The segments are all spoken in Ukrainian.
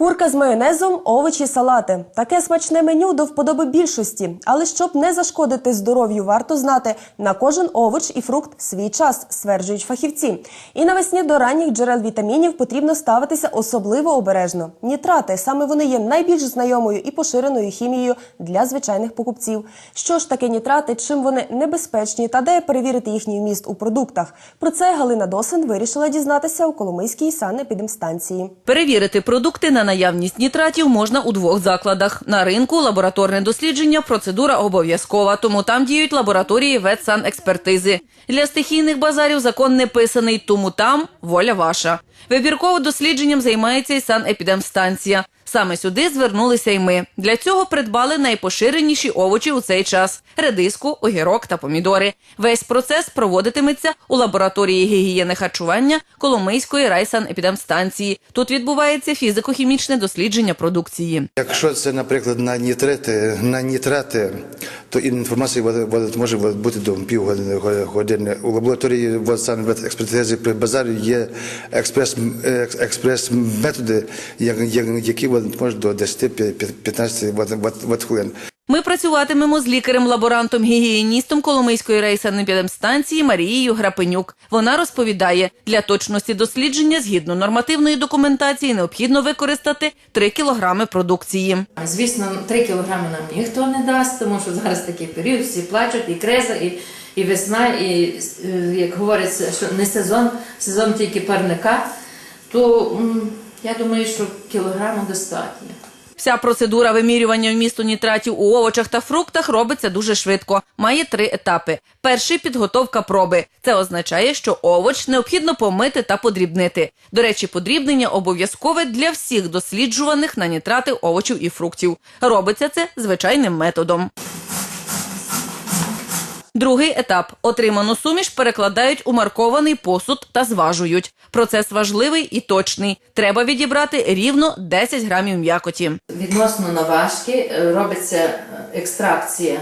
Курка з майонезом, овочі, салати. Таке смачне меню до вподоби більшості. Але щоб не зашкодити здоров'ю, варто знати на кожен овоч і фрукт свій час, стверджують фахівці. І навесні до ранніх джерел вітамінів потрібно ставитися особливо обережно. Нітрати саме вони є найбільш знайомою і поширеною хімією для звичайних покупців. Що ж таке нітрати, чим вони небезпечні та де перевірити їхній вміст у продуктах? Про це Галина Досин вирішила дізнатися у Коломийській санепідемстанції. Перевірити продукти на наявність нітратів можна у двох закладах. На ринку лабораторне дослідження процедура обов'язкова, тому там діють лабораторії ветсанекспертизи. Для стихійних базарів закон не писаний, тому там воля ваша. Вибірково дослідженням займається і санепідемстанція. Саме сюди звернулися й ми. Для цього придбали найпоширеніші овочі у цей час: редиску, огірок та помідори. Весь процес проводитиметься у лабораторії гігієни харчування Коломийської райсанепідемстанції. Тут відбувається фізико-хімічне дослідження продукції. Якщо це, наприклад, на нітрити, на нітрати, то інформація може бути до півгодини години. У лабораторії експертизи при базарі є експрес, екс- експрес-методи, як- як- які можуть до 10-15 ват- ват- ват хвилин. Ми працюватимемо з лікарем-лаборантом гігієністом Коломийської райсанепідемстанції Марією Грапенюк. Вона розповідає, для точності дослідження згідно нормативної документації необхідно використати 3 кілограми продукції. Звісно, 3 кілограми нам ніхто не дасть, тому що зараз такий період, всі плачуть, і криза, і, і весна, і е, як говориться, що не сезон, сезон тільки парника, то я думаю, що кілограму достатньо. Вся процедура вимірювання вмісту нітратів у овочах та фруктах робиться дуже швидко. Має три етапи. Перший підготовка проби. Це означає, що овоч необхідно помити та подрібнити. До речі, подрібнення обов'язкове для всіх досліджуваних на нітрати овочів і фруктів. Робиться це звичайним методом. Другий етап отриману суміш перекладають у маркований посуд та зважують. Процес важливий і точний. Треба відібрати рівно 10 грамів м'якоті. Відносно наважки е, робиться е, екстракція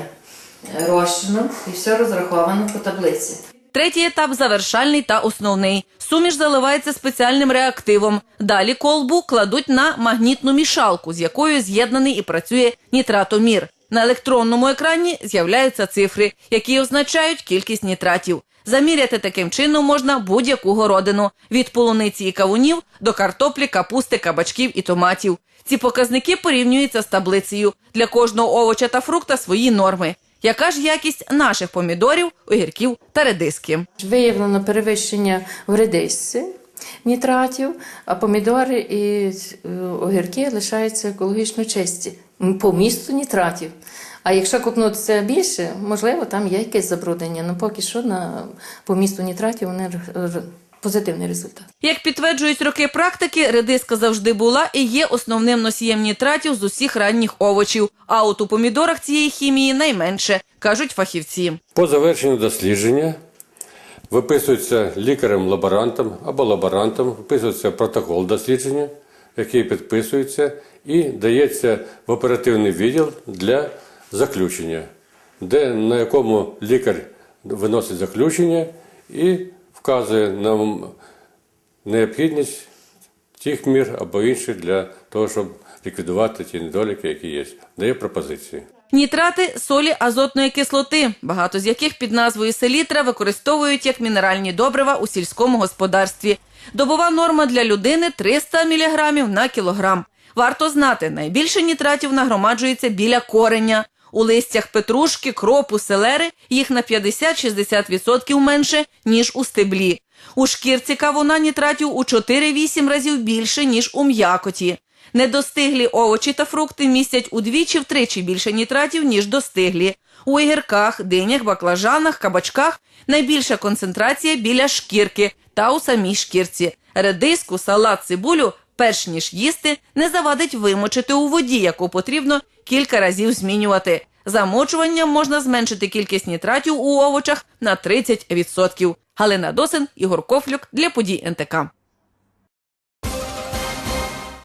е, розчину і все розраховано по таблиці. Третій етап завершальний та основний. Суміш заливається спеціальним реактивом. Далі колбу кладуть на магнітну мішалку, з якою з'єднаний і працює нітратомір. На електронному екрані з'являються цифри, які означають кількість нітратів. Заміряти таким чином можна будь-яку городину від полуниці і кавунів до картоплі, капусти, кабачків і томатів. Ці показники порівнюються з таблицею. Для кожного овоча та фрукта свої норми. Яка ж якість наших помідорів, огірків та редиски? Виявлено перевищення в редисці нітратів, а помідори і е, огірки лишаються екологічно чисті по місту нітратів. А якщо купнутися більше, можливо, там є якесь забруднення. Ну поки що на по місту нітратів вони позитивний результат. Як підтверджують роки практики, редиска завжди була і є основним носієм нітратів з усіх ранніх овочів. А от у помідорах цієї хімії найменше, кажуть фахівці. По завершенню дослідження виписується лікарем-лаборантом або лаборантом, виписується протокол дослідження, який підписується і дається в оперативний відділ для заключення, де на якому лікар виносить заключення і вказує нам необхідність тих мір або інших для того, щоб ліквідувати ті недоліки, які є. Дає пропозиції. Нітрати солі азотної кислоти, багато з яких під назвою селітра використовують як мінеральні добрива у сільському господарстві. Добова норма для людини 300 мг на кілограм. Варто знати, найбільше нітратів нагромаджується біля кореня. У листях петрушки, кропу, селери їх на 50-60% менше, ніж у стеблі. У шкірці кавуна нітратів у 4-8 разів більше, ніж у м'якоті. Недостиглі овочі та фрукти містять удвічі-втричі більше нітратів, ніж достиглі. У огірках, динях, баклажанах, кабачках найбільша концентрація біля шкірки та у самій шкірці. Редиску, салат, цибулю, перш ніж їсти, не завадить вимочити у воді, яку потрібно кілька разів змінювати. Замочуванням можна зменшити кількість нітратів у овочах на 30%. Галина Досин, Ігор Кофлюк для подій НТК.